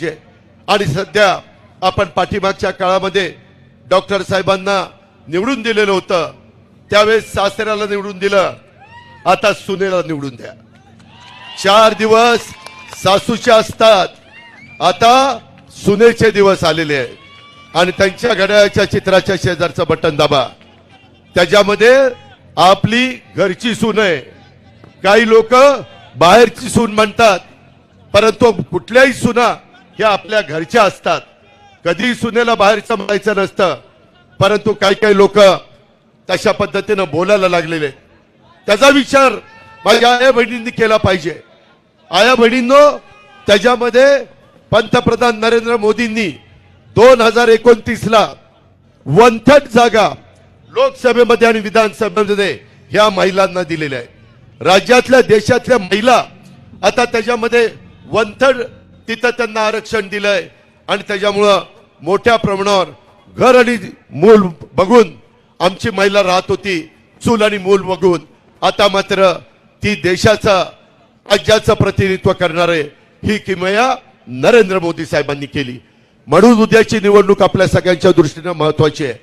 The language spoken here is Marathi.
जे आणि सध्या आपण पाठीमागच्या काळामध्ये डॉक्टर साहेबांना निवडून दिलेलं होतं त्यावेळेस सासऱ्याला निवडून दिलं आता सुनेला निवडून द्या. चार दिवस सासूचे असतात आता सुनेचे दिवस आलेले आहेत. आणि त्यांच्या घड्याळाच्या चित्राच्या शेजारचं बटन दाबा. त्याच्यामध्ये आपली घरची सून आहे. काही लोक बाहेरची सून म्हणतात परंतु कुठल्याही सुना ह्या आपल्या घरच्या असतात. कधी सुनेला बाहेरचं म्हणायचं नसतं. परंतु काही काही लोक तशा पद्धतीनं बोलायला लागलेले त्याचा विचार माझ्या आया बहिणींनी केला पाहिजे. आया बहिणींनो त्याच्यामध्ये पंतप्रधान नरेंद्र मोदींनी दोन हजार एकोणतीसला वन थर्ड जागा लोकसभेमध्ये आणि विधानसभेमध्ये ह्या महिलांना दिलेल्या आहेत. राज्यातल्या देशातल्या महिला आता त्याच्यामध्ये वन थर्ड तिथं त्यांना आरक्षण दिलंय. आणि त्याच्यामुळं मोठ्या प्रमाणावर घर आणि मूल बघून आमची महिला राहत होती चूल आणि मूल बघून. आता मात्र ती देशाचं राज्याचं प्रतिनिधित्व करणारे ही किमया नरेंद्र मोदी साहेबांनी केली. म्हणून उद्याची निवडणूक आपल्या सगळ्यांच्या दृष्टीनं महत्वाची आहे.